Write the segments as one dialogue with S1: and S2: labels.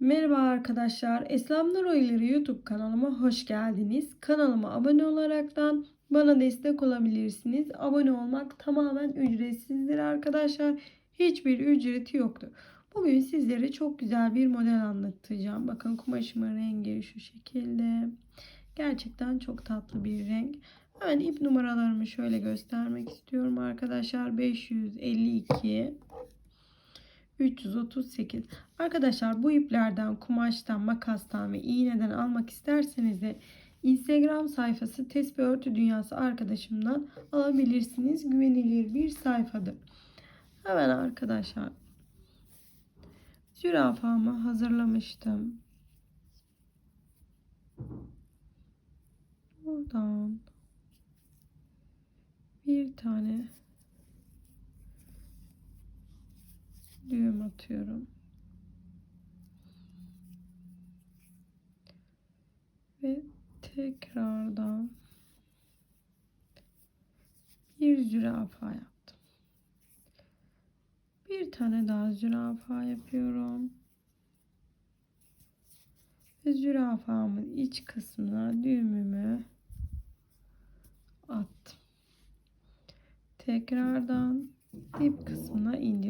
S1: Merhaba arkadaşlar. Eslam Nur Oyları YouTube kanalıma hoş geldiniz. Kanalıma abone olaraktan bana destek olabilirsiniz. Abone olmak tamamen ücretsizdir arkadaşlar. Hiçbir ücreti yoktur. Bugün sizlere çok güzel bir model anlatacağım. Bakın kumaşımın rengi şu şekilde. Gerçekten çok tatlı bir renk. Hemen ip numaralarımı şöyle göstermek istiyorum arkadaşlar. 552 338. Arkadaşlar bu iplerden kumaştan, makastan ve iğneden almak isterseniz de Instagram sayfası Tesbih Örtü Dünyası arkadaşımdan alabilirsiniz. Güvenilir bir sayfadır. Hemen arkadaşlar zürafamı hazırlamıştım. Buradan bir tane düğüm atıyorum. Ve tekrardan bir zürafa yaptım. Bir tane daha zürafa yapıyorum. Ve zürafamın iç kısmına düğümümü attım. Tekrardan dip kısmına indiriyorum.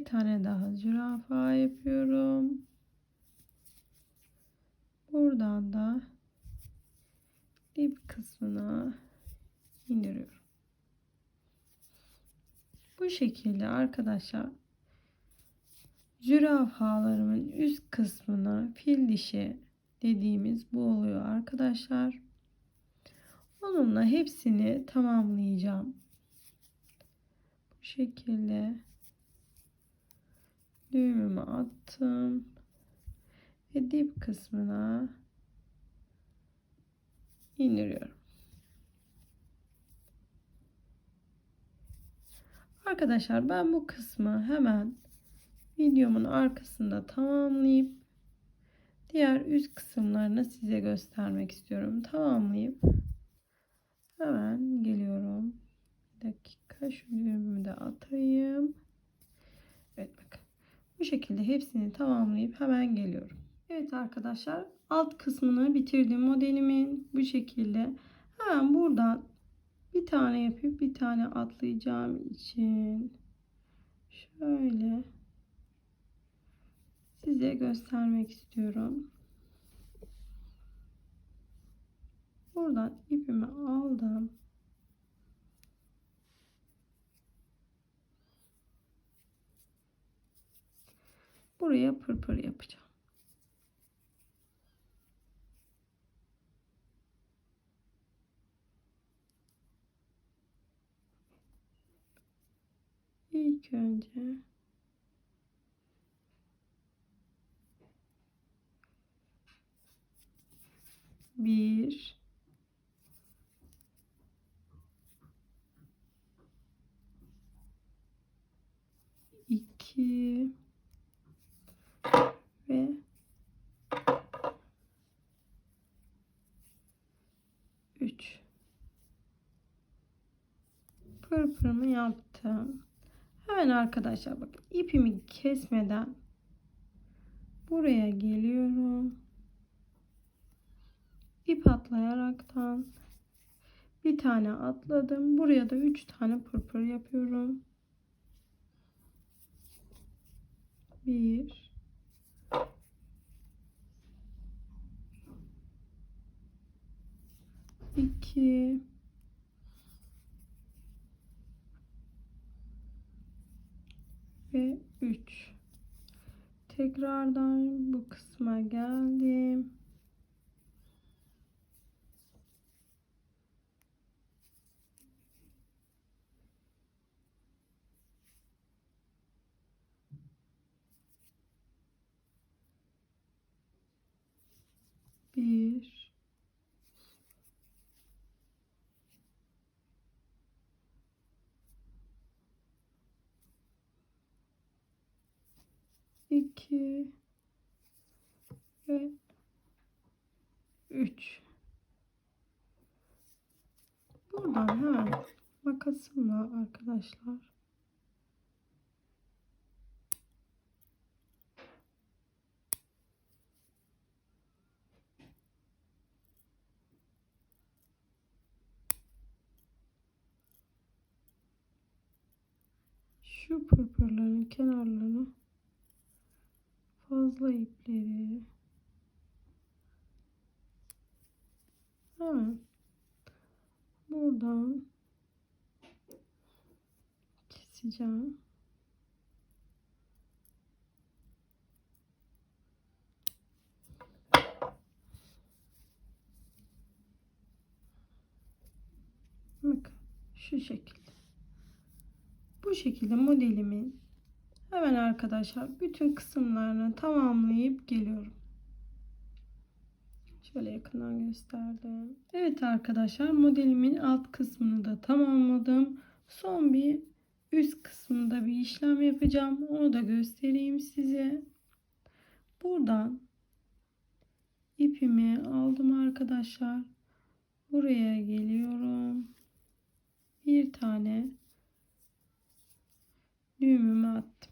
S1: Bir tane daha zürafa yapıyorum. Buradan da dip kısmına indiriyorum. Bu şekilde arkadaşlar zürafalarımın üst kısmına fil dişi dediğimiz bu oluyor arkadaşlar. Onunla hepsini tamamlayacağım. Bu şekilde düğümümü attım ve dip kısmına indiriyorum. Arkadaşlar ben bu kısmı hemen videomun arkasında tamamlayıp diğer üst kısımlarını size göstermek istiyorum. Tamamlayıp hemen geliyorum. Bir dakika şu düğümümü de atayım. Bu şekilde hepsini tamamlayıp hemen geliyorum. Evet arkadaşlar alt kısmını bitirdim modelimin bu şekilde. Hemen buradan bir tane yapıp bir tane atlayacağım için şöyle size göstermek istiyorum. Buradan ipimi aldım. Buraya pırpır yapacağım. İlk önce bir iki 3 pırpırımı yaptım. Hemen arkadaşlar bakın ipimi kesmeden buraya geliyorum. İp atlayaraktan bir tane atladım. Buraya da 3 tane pırpır yapıyorum. 1 iki ve 3 tekrardan bu kısma geldim. Bir 2 ve 3 buradan hemen makasımla arkadaşlar. Şu pırpırların kenarlarını fazla ipleri hemen buradan keseceğim. Bakın şu şekilde. Bu şekilde modelimin hemen arkadaşlar bütün kısımlarını tamamlayıp geliyorum. Şöyle yakından gösterdim. Evet arkadaşlar modelimin alt kısmını da tamamladım. Son bir üst kısmında bir işlem yapacağım. Onu da göstereyim size. Buradan ipimi aldım arkadaşlar. Buraya geliyorum. Bir tane düğümümü attım.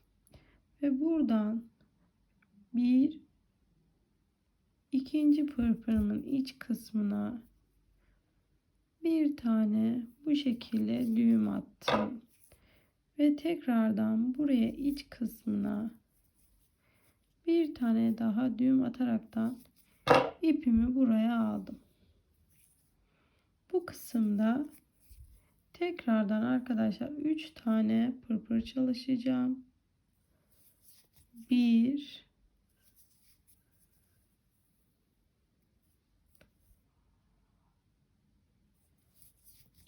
S1: Ve buradan bir ikinci pırpırımın iç kısmına bir tane bu şekilde düğüm attım. Ve tekrardan buraya iç kısmına bir tane daha düğüm ataraktan ipimi buraya aldım. Bu kısımda tekrardan arkadaşlar 3 tane pırpır çalışacağım. 1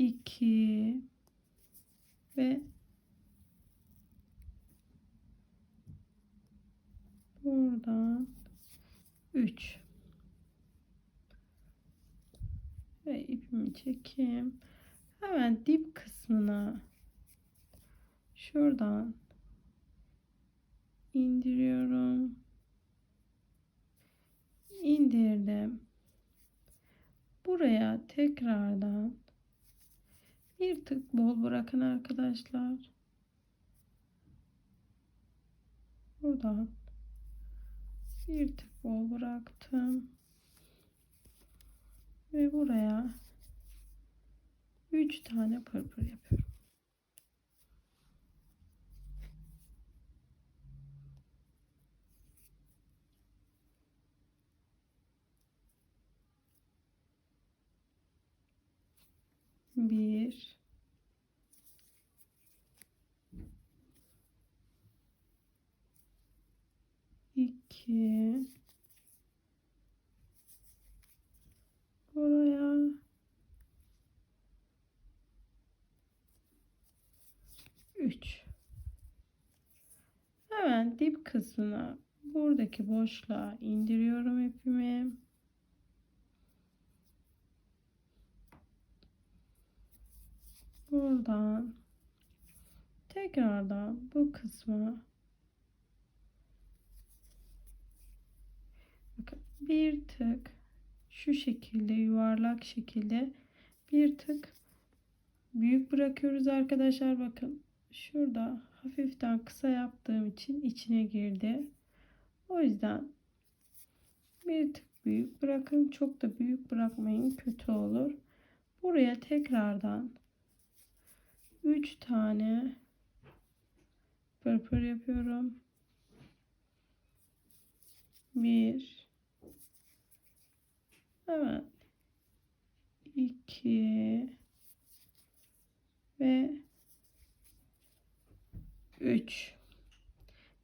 S1: 2 ve buradan 3 ve ipimi çekeyim. Hemen dip kısmına şuradan indiriyorum. indirdim. Buraya tekrardan bir tık bol bırakın arkadaşlar. Buradan bir tık bol bıraktım. Ve buraya 3 tane pırpır yapıyorum. 2 buraya. 3 hemen dip kısmına buradaki boşluğa indiriyorum ipimi. Buradan tekrardan bu kısmı bir tık şu şekilde yuvarlak şekilde bir tık büyük bırakıyoruz arkadaşlar. Bakın şurada hafiften kısa yaptığım için içine girdi. O yüzden bir tık büyük bırakın. Çok da büyük bırakmayın. Kötü olur. Buraya tekrardan 3 tane pırpır yapıyorum. 1 Evet. 2 ve 3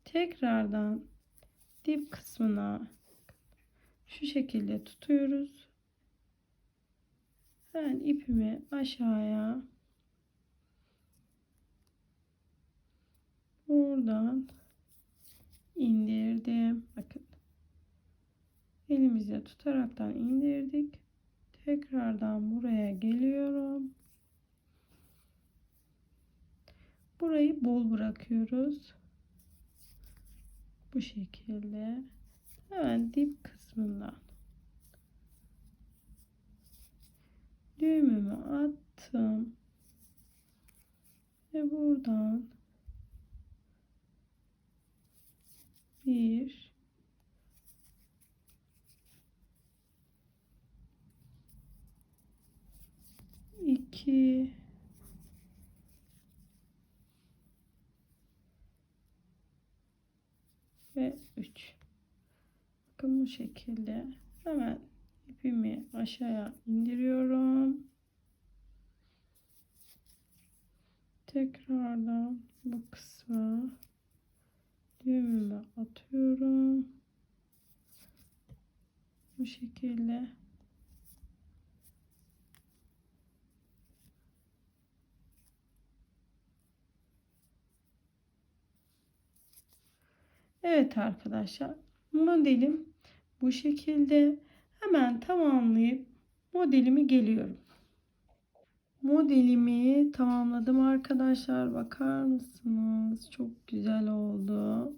S1: tekrardan dip kısmına şu şekilde tutuyoruz. Ben ipimi aşağıya buradan indirdim. Elimizle tutaraktan indirdik. Tekrardan buraya geliyorum. Burayı bol bırakıyoruz. Bu şekilde. Hemen dip kısmından düğümümü attım. Ve buradan bir iki ve 3. Bakın bu şekilde hemen ipimi aşağıya indiriyorum. Tekrardan bu kısma düğümümü atıyorum. Bu şekilde. Evet arkadaşlar modelim bu şekilde hemen tamamlayıp modelimi geliyorum. Modelimi tamamladım arkadaşlar. Bakar mısınız? Çok güzel oldu.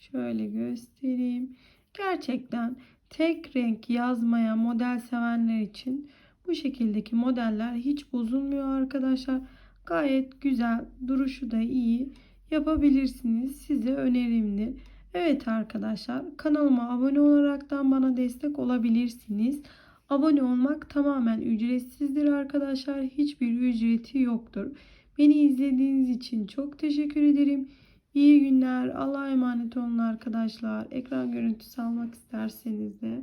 S1: Şöyle göstereyim. Gerçekten tek renk yazmaya model sevenler için bu şekildeki modeller hiç bozulmuyor arkadaşlar. Gayet güzel. Duruşu da iyi. Yapabilirsiniz. Size önerimdir. Evet arkadaşlar kanalıma abone olaraktan bana destek olabilirsiniz. Abone olmak tamamen ücretsizdir arkadaşlar. Hiçbir ücreti yoktur. Beni izlediğiniz için çok teşekkür ederim. İyi günler. Allah'a emanet olun arkadaşlar. Ekran görüntüsü almak isterseniz de